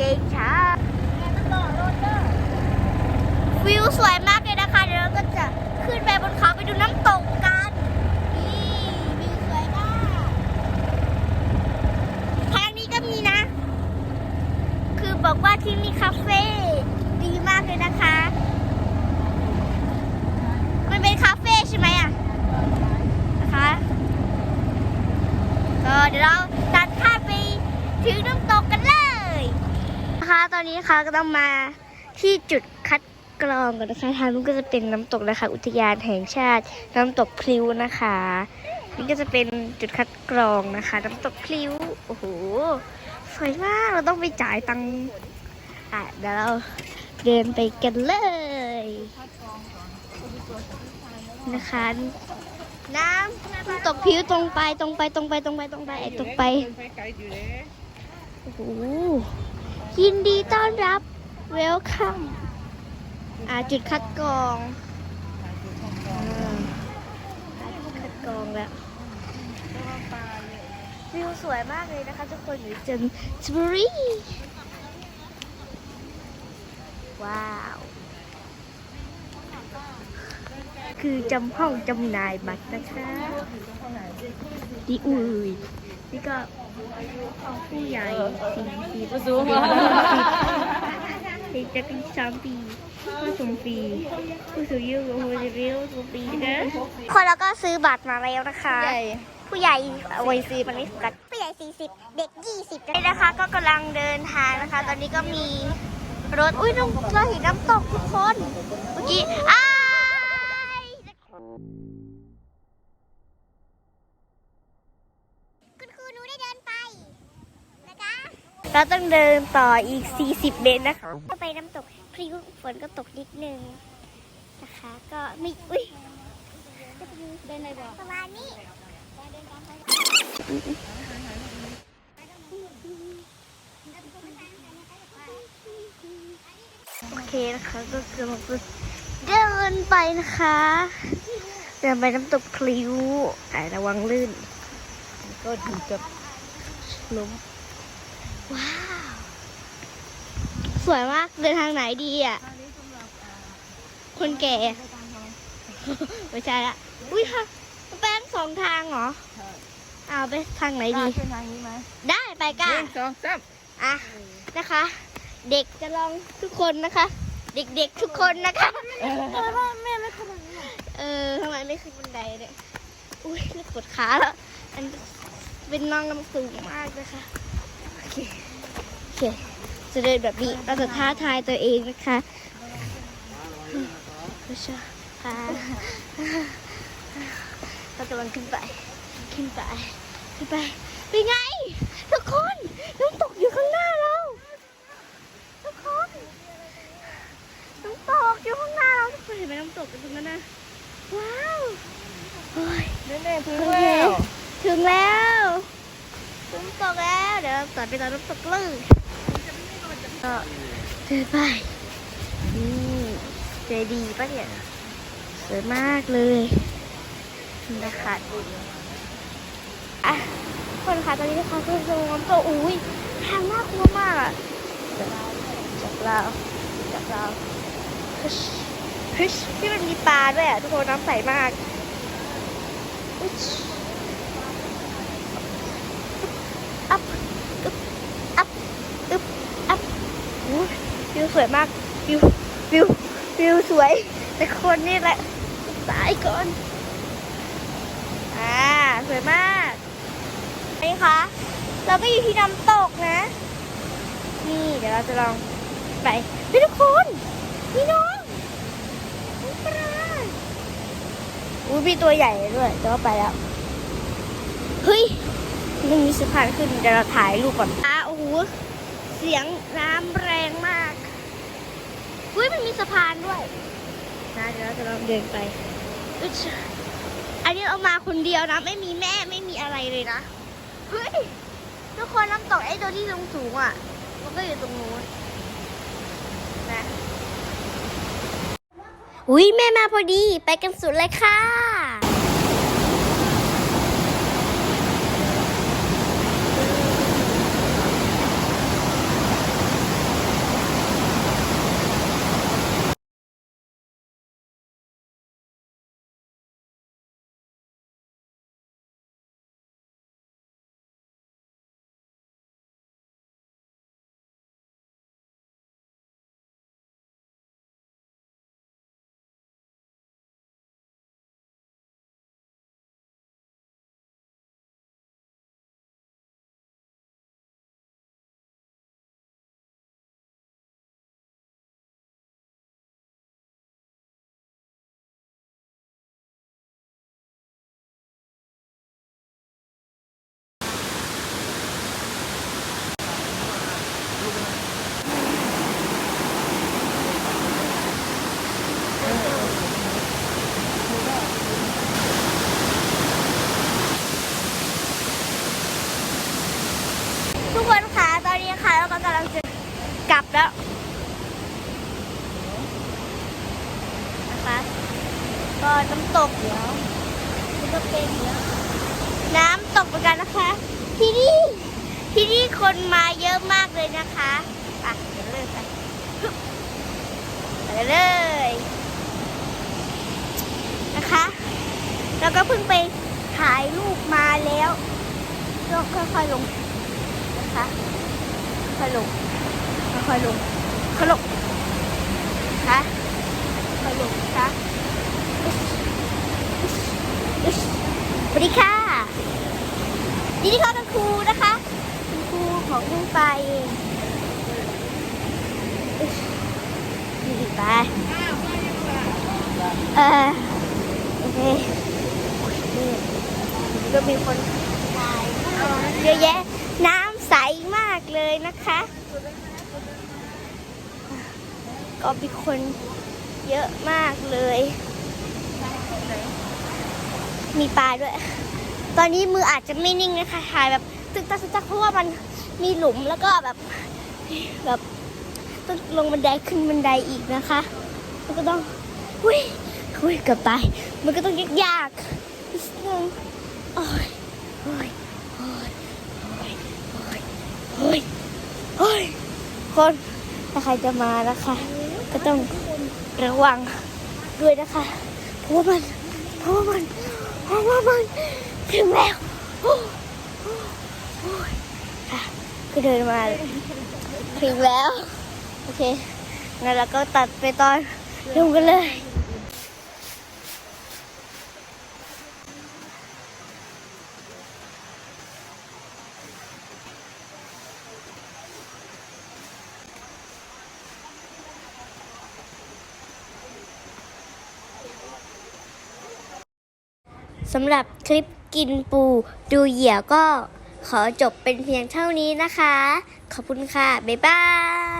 กางเกงช้าง แม่มันหล่อโรดเดอร์ วิวสวยมากเลยนะคะ เดี๋ยวเราก็จะขึ้นไปบนเขาไปดูน้ำตกกัน นี่วิวสวยมากทางนี้ก็มีนะ คือบอกว่าที่นี่คาเฟ่ดีมากเลยนะคะ มันเป็นคาเฟ่ใช่ไหมอะ นะคะ ก็เดี๋ยวเราตัดภาพไปถึงน้ำตกกันเลย นะคะ ตอนนี้นะคะก็ต้องมาที่จุดคัดกรองกันนะคะทางนู้นก็จะเป็นน้ำตกนะคะ อุทยานแห่งชาติ น้ำตกพลิ้วนะคะ นี่ก็จะเป็นจุดคัดกรองนะคะ น้ำตกพลิ้วโอ้โหสวยมากเราต้องไปจ่ายตังค์อะเดี๋ยวเราเดินไปกันเลยนะคะน้ำน้ำตกพลิ้วตรงไปตรงไปตรงไปตรงไปตรงไปตรงไปไปไกลอยู่เลยโอ้โห ยินดีต้อนรับเวลคัมอ่าจุดคัดกรองอ่าจุดคัดกรองแล้ววิวสวยมากเลยนะคะทุกคนอยู่จันทบุรีว้าว คือจำห้องจำนายบัตรนะคะดีอุ้ยนี่ก็ ผู้ใหญ่สี่สิบผู้สูงเด็กจะเป็นสามปีผู้สูงปีผู้สูงอายุกับผู้จะเรียกสูงปีนะคนเราก็ซื้อบัตรมาแล้วนะคะ ผู้ใหญ่ว้ซื้อมันไม่โฟกัสผู้ใหญ่40เด็ก20นี่นะคะ ก็กำลังเดินทางนะคะ ตอนนี้ก็มีรถ อุ้ยน้องเราเห็นน้ำตกทุกคน เมื่อกี้อ้ายคุณครูหนูได้เดินไปนะคะ เราต้องเดินต่ออีก 40 เมตรนะคะก็ไปน้ำตกพริ้วฝนก็ตกนิดนึงนะคะ ก็ไม่อุ้ยเดินเลยบอกประมาณนี้โอเคนะคะก็กำลังเดินไปนะคะเดินไปน้ำตกพลิ้วแต่ระวังลื่น ก็ถึงจะล้ม ว้าว สวยมากเดินทางไหนดีอะ คนแก่ ไม่ใช่ละอุ้ยค่ะแป้งสองทางเหรอเอาไปทางไหนดี ขึ้นทางนี้ไหมได้ไปหก้านึ่งสองสามอะนะคะ เด็กจะลองทุกคนนะคะ เด็กๆทุกคนนะคะทำไมแม่ไม่ขึ้นทางนี้อะเออทำไมไม่ขึ้นบันไดเนี่ย อุ้ยปวดขาแล้ว อันเป็นน้องน้ำสูงมากนะคะโอ เคโอเคจะเดินแบบนี้เราจะท้าทายตัวเองนะคะไม่ใช่ค่ะเรากำลังขึ้นไป ขึ้นไป ขึ้นไป เป็นไง ทุกคน น้ำตกอยู่ข้างหน้าเรา ทุกคน น้ำตกอยู่ข้างหน้าเราทุกคนเห็นไหมน้ำตกอยู่ตรงนั้นนะ ว้าว โอ้ยเน่ๆถึงแล้ว ถึงแล้ว ถึงตกแล้วเดี๋ยวเราต่อไปต่อน้ำตกเลยก็เดินไปนี่เจดีย์ปะเนี่ยสวยมากเลยนะคะอะคนคะตอนนี้นะคะคือลงน้ำตกอุ้ยทางน่ากลัวมากอะจับเราจับเราฮึชฮึชที่มันมีปลาด้วยอะทุกคนน้ำใสมากอึช อัพอึ๊บอัพอึ๊บอัพอู้ วิวสวยมาก วิว วิว วิวสวย แต่คนนี่แหละสายก่อน อ่า สวยมากนี่คะ เราก็อยู่ที่น้ำตกนะ นี่เดี๋ยวเราจะลองไปไปทุกคนนี่น้องน้องปลาอุ้ยมีตัวใหญ่ด้วยแต่ว่าไปแล้ว เฮ้ยมันมีสะพานขึ้นเดี๋ยวเราถ่ายรูปก่อนอะโอ้โห เสียงน้ำแรงมาก อุ้ยมันมีสะพานด้วยนะเดี๋ยวเราจะลองเดินไปอึ๊ดอันอันนี้เรามาคนเดียวนะ ไม่มีแม่ไม่มีอะไรเลยนะ เฮ้ย ทุกคนน้ำตกไอ้ตัวที่สูงสูงๆอะ มันก็อยู่ตรงนู้นนะอุ้ยแม่มาพอดี ไปกันสุดเลยค่ะ ทุกคนคะตอนนี้ค่ะเราก็กำลังจะกลับแล้วนะคะ ก็น้ำตกเดี๋ยวมันก็เป็นเดี๋ยวน้ำตกเหมือนกันนะคะ ที่นี่ที่นี่คนมาเยอะมากเลยนะคะอะเดี๋ยวเริ่มกันไปเลยนะคะ แล้วก็เพิ่งไปถ่ายรูปมาแล้วก็ค่อยๆลงนะคะค่อยลงค่อยลงค่อยลงนะคะค่อยลงนะคะ สวัสดีค่ะยินดีต้อนรับครูนะคะคุณครูของลุงไปยินดีไปเออโอเคก็มีคนถ่ายเยอะแยะ น้ำใสมากเลยนะคะ ก็มีคนเยอะมากเลย มีปลาด้วย ตอนนี้มืออาจจะไม่นิ่งนะคะถ่ายแบบตึกตักตึกตักเพราะว่ามันมีหลุมแล้วก็แบบแบบต้องลงบันไดขึ้นบันไดอีกนะคะ มันก็ต้องอุ้ยอุ้ยเกือบตายมันก็ต้องยากยากๆนิดนึงโอ้ยโอ้ยโอ้ยเฮ้ยเฮ้ยคนถ้าใครจะมานะคะ ก็ต้องระวังด้วยนะคะเพราะว่ามันเพราะว่ามัน เพราะว่ามันถึงแล้วโอ้โอ้โอ้ยอะก็เดินมา ถึงแล้ว โอเคงั้นเราก็ตัดไปตอนลงกันเลย สำหรับคลิปกินปูดูเหยี่ยวก็ขอจบเป็นเพียงเท่านี้นะคะ ขอบคุณค่ะ บ๊ายบาย